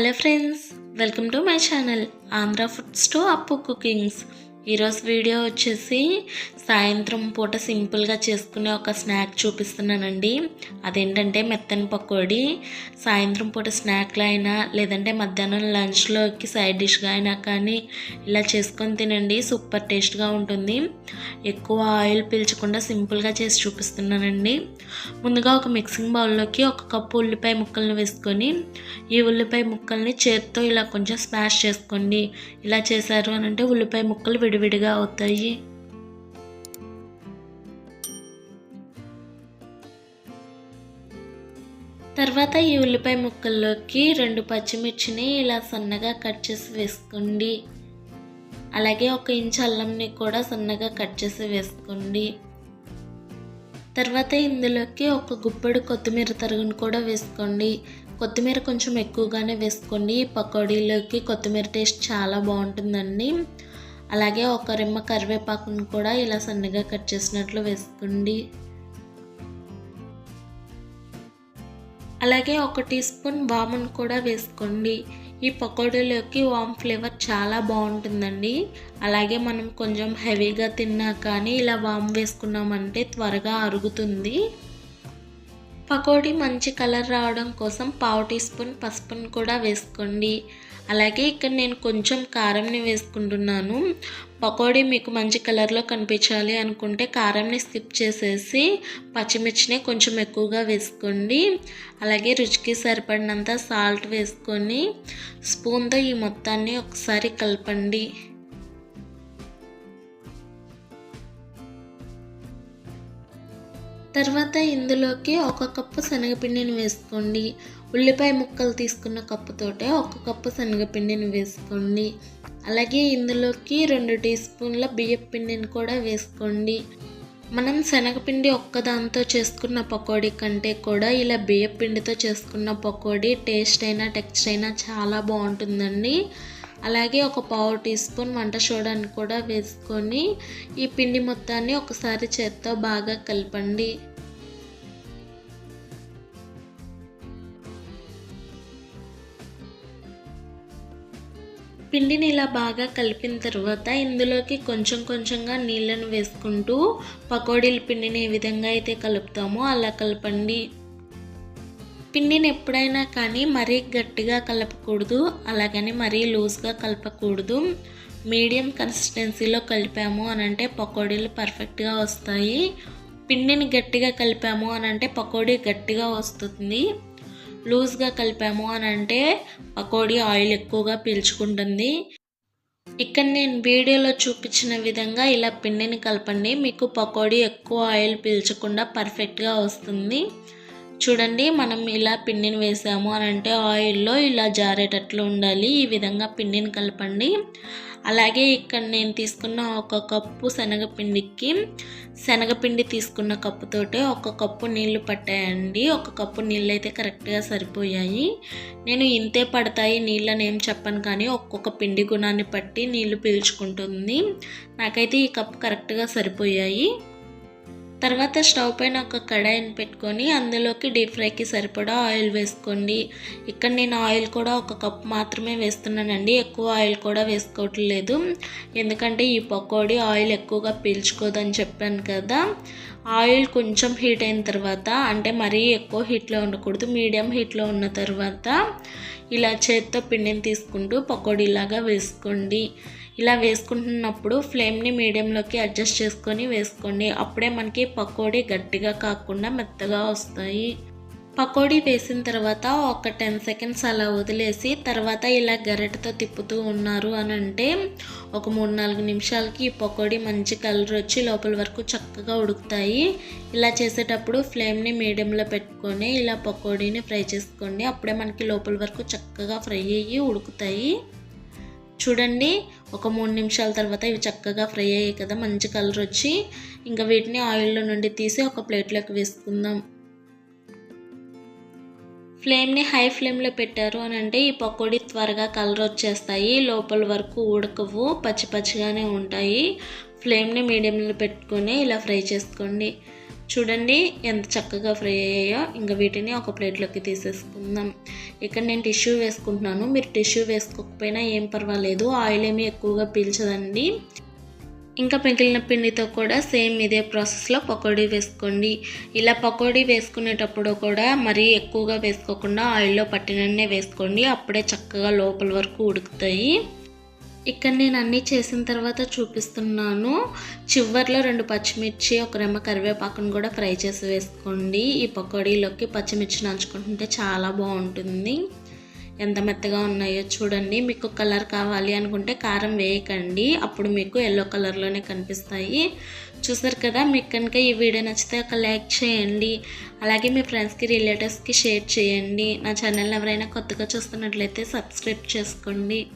hello friends welcome to my channel Andhra foods to Appu cookings ఈరోజు video వచ్చేసి సాయంత్రం పూట సింపుల్గా చేసుకునే ఒక స్నాక్ చూపిస్తున్నానండి. అదేంటంటే మెత్తని పకోడీ. సాయంత్రం పూట స్నాక్లో అయినా లేదంటే మధ్యాహ్నం లంచ్లోకి సైడ్ డిష్గా అయినా కానీ ఇలా చేసుకొని తినండి. సూపర్ టేస్ట్గా ఉంటుంది. ఎక్కువ ఆయిల్ పీల్చకుండా సింపుల్గా చేసి చూపిస్తున్నానండి. ముందుగా ఒక మిక్సింగ్ బౌల్లోకి ఒక కప్పు ఉల్లిపాయ ముక్కల్ని వేసుకొని ఈ ఉల్లిపాయ ముక్కల్ని చేత్తో ఇలా కొంచెం స్మాష్ చేసుకోండి. ఇలా చేశారు అని అంటే ఉల్లిపాయ ముక్కలు విడివిడిగా అవుతాయి. తర్వాత ఈ ఉల్లిపాయ ముక్కల్లోకి రెండు పచ్చిమిర్చిని ఇలా సన్నగా కట్ చేసి వేసుకోండి. అలాగే ఒక ఇంచు అల్లంని కూడా సన్నగా కట్ చేసి వేసుకోండి. తర్వాత ఇందులోకి ఒక గుప్పెడు కొత్తిమీర తరుగును కూడా వేసుకోండి. కొత్తిమీర కొంచెం ఎక్కువగానే వేసుకోండి. పకోడీలోకి కొత్తిమీర టేస్ట్ చాలా బాగుంటుందండి. అలాగే ఒక రెమ్మ కరివేపాకును కూడా ఇలా సన్నగా కట్ చేసినట్లు వేసుకోండి. అలాగే ఒక టీ స్పూన్ వామును కూడా వేసుకోండి. ఈ పకోడీలోకి వామ్ ఫ్లేవర్ చాలా బాగుంటుందండి. అలాగే మనం కొంచెం హెవీగా తిన్నా కానీ ఇలా వామ్ వేసుకున్నామంటే త్వరగా అరుగుతుంది. పకోడీ మంచి కలర్ రావడం కోసం పావు టీ స్పూన్ పసుపును కూడా వేసుకోండి. అలాగే ఇక్కడ నేను కొంచెం కారంని వేసుకుంటున్నాను. పకోడీ మీకు మంచి కలర్లో కనిపించాలి అనుకుంటే కారంని స్కిప్ చేసేసి పచ్చిమిర్చిని కొంచెం ఎక్కువగా వేసుకోండి. అలాగే రుచికి సరిపడినంత సాల్ట్ వేసుకొని స్పూన్తో ఈ మొత్తాన్ని ఒకసారి కలపండి. తర్వాత ఇందులోకి ఒక కప్పు శనగపిండిని వేసుకోండి. ఉల్లిపాయ ముక్కలు తీసుకున్న కప్పుతోటే ఒక కప్పు శనగపిండిని వేసుకోండి. అలాగే ఇందులోకి రెండు టీ స్పూన్ల బియ్యం పిండిని కూడా వేసుకోండి. మనం శనగపిండి ఒక్కదాంతో చేసుకున్న పకోడీ కంటే కూడా ఇలా బియ్యం పిండితో చేసుకున్న పకోడీ టేస్ట్ అయినా టెక్స్ట్ అయినా చాలా బాగుంటుందండి. అలాగే ఒక పావు టీ స్పూన్ వంట సోడాని కూడా వేసుకొని ఈ పిండి మొత్తాన్ని ఒకసారి చేత్తో బాగా కలపండి. పిండిని ఇలా బాగా కలిపిన తర్వాత ఇందులోకి కొంచెం కొంచెంగా నీళ్ళను వేసుకుంటూ పకోడీల పిండిని ఏ విధంగా అయితే కలుపుతామో అలా కలపండి. పిండిని ఎప్పుడైనా కానీ మరీ గట్టిగా కలపకూడదు అలాగని మరీ లూజ్గా కలపకూడదు. మీడియం కన్సిస్టెన్సీలో కలిపాము అని అంటే పకోడీలు పర్ఫెక్ట్గా వస్తాయి. పిండిని గట్టిగా కలిపాము అని అంటే పకోడీ గట్టిగా వస్తుంది. లూజ్గా కలిపాము అని అంటే పకోడీ ఆయిల్ ఎక్కువగా పీల్చుకుంటుంది. ఇక్కడ నేను వీడియోలో చూపించిన విధంగా ఇలా పిండిని కలపండి. మీకు పకోడీ ఎక్కువ ఆయిల్ పీల్చకుండా పర్ఫెక్ట్గా వస్తుంది. చూడండి మనం ఇలా పిండిని వేసాము అని అంటే ఆయిల్లో ఇలా జారేటట్లు ఉండాలి. ఈ విధంగా పిండిని కలపండి. అలాగే ఇక్కడ నేను తీసుకున్న ఒక కప్పు శనగపిండికి శనగపిండి తీసుకున్న కప్పుతోటే ఒక కప్పు నీళ్ళు పట్టాయండి. ఒక కప్పు నీళ్ళు అయితే కరెక్ట్గా సరిపోయాయి. నేను ఇంతే పడతాయి నీళ్ళని ఏం చెప్పను కానీ ఒక్కొక్క పిండి గుణాన్ని పట్టి నీళ్ళు పీల్చుకుంటుంది. నాకైతే ఈ కప్పు కరెక్ట్గా సరిపోయాయి. తర్వాత స్టవ్ పైన ఒక కడాయిని పెట్టుకొని అందులోకి డీప్ ఫ్రైకి సరిపడా ఆయిల్ వేసుకోండి. ఇక్కడ నేను ఆయిల్ కూడా ఒక కప్ మాత్రమే వేస్తున్నానండి. ఎక్కువ ఆయిల్ కూడా వేసుకోవట్లేదు ఎందుకంటే ఈ పకోడీ ఆయిల్ ఎక్కువగా పీల్చుకోదని చెప్పాను కదా. ఆయిల్ కొంచెం హీట్ అయిన తర్వాత అంటే మరీ ఎక్కువ హీట్లో ఉండకూడదు మీడియం హీట్లో ఉన్న తర్వాత ఇలా చేత్తో పిండిని తీసుకుంటూ పకోడీలాగా వేసుకోండి. ఇలా వేసుకుంటున్నప్పుడు ఫ్లేమ్ని మీడియంలోకి అడ్జస్ట్ చేసుకొని వేసుకోండి. అప్పుడే మనకి పకోడీ గట్టిగా కాకుండా మెత్తగా వస్తాయి. పకోడీ వేసిన తర్వాత ఒక టెన్ సెకండ్స్ అలా వదిలేసి తర్వాత ఇలా గరిటతో తిప్పుతూ ఉన్నారు అని అంటే ఒక మూడు నాలుగు నిమిషాలకి ఈ పకోడీ మంచి కలర్ వచ్చి లోపల వరకు చక్కగా ఉడుకుతాయి. ఇలా చేసేటప్పుడు ఫ్లేమ్ని మీడియంలో పెట్టుకొని ఇలా పకోడీని ఫ్రై చేసుకోండి. అప్పుడే మనకి లోపల వరకు చక్కగా ఫ్రై అయ్యి ఉడుకుతాయి. చూడండి. ఒక మూడు నిమిషాల తర్వాత ఇవి చక్కగా ఫ్రై అయ్యాయి కదా మంచి కలర్ వచ్చి. ఇంకా వీటిని ఆయిల్లో నుండి తీసి ఒక ప్లేట్లోకి వేసుకుందాం. ఫ్లేమ్ని హై ఫ్లేమ్లో పెట్టారు అని అంటే ఈ పకోడీ త్వరగా కలర్ వచ్చేస్తాయి లోపల వరకు ఉడకవు పచ్చి పచ్చిగానే ఉంటాయి. ఫ్లేమ్ని మీడియంలో పెట్టుకొని ఇలా ఫ్రై చేసుకోండి. చూడండి ఎంత చక్కగా ఫ్రై అయ్యాయో. ఇంకా వీటిని ఒక ప్లేట్లోకి తీసేసుకుందాం. ఇక్కడ నేను టిష్యూ వేసుకుంటున్నాను. మీరు టిష్యూ వేసుకోకపోయినా ఏం పర్వాలేదు. ఆయిల్ ఏమీ ఎక్కువగా పీల్చదండి. ఇంకా మిగిలిన పిండితో కూడా సేమ్ ఇదే ప్రాసెస్లో పకోడీ వేసుకోండి. ఇలా పకోడీ వేసుకునేటప్పుడు కూడా మరీ ఎక్కువగా వేసుకోకుండా ఆయిల్లో పట్టినన్నే వేసుకోండి. అప్పుడే చక్కగా లోపల వరకు ఉడుకుతాయి. ఇక్కడ నేను అన్నీ చేసిన తర్వాత చూపిస్తున్నాను. చివరిలో రెండు పచ్చిమిర్చి ఒక రెమ్మ కరివేపాకును కూడా ఫ్రై చేసి వేసుకోండి. ఈ పకోడీలోకి పచ్చిమిర్చి నంచుకుంటుంటే చాలా బాగుంటుంది. ఎంత మెత్తగా ఉన్నాయో చూడండి. మీకు కలర్ కావాలి అనుకుంటే కారం వేయకండి. అప్పుడు మీకు ఎల్లో కలర్లోనే కనిపిస్తాయి. చూసారు కదా మీకు కనుక ఈ వీడియో నచ్చితే ఒక లైక్ చేయండి. అలాగే మీ ఫ్రెండ్స్కి రిలేటివ్స్కి షేర్ చేయండి. నా ఛానల్ ఎవరైనా కొత్తగా చూస్తున్నట్లయితే సబ్స్క్రైబ్ చేసుకోండి.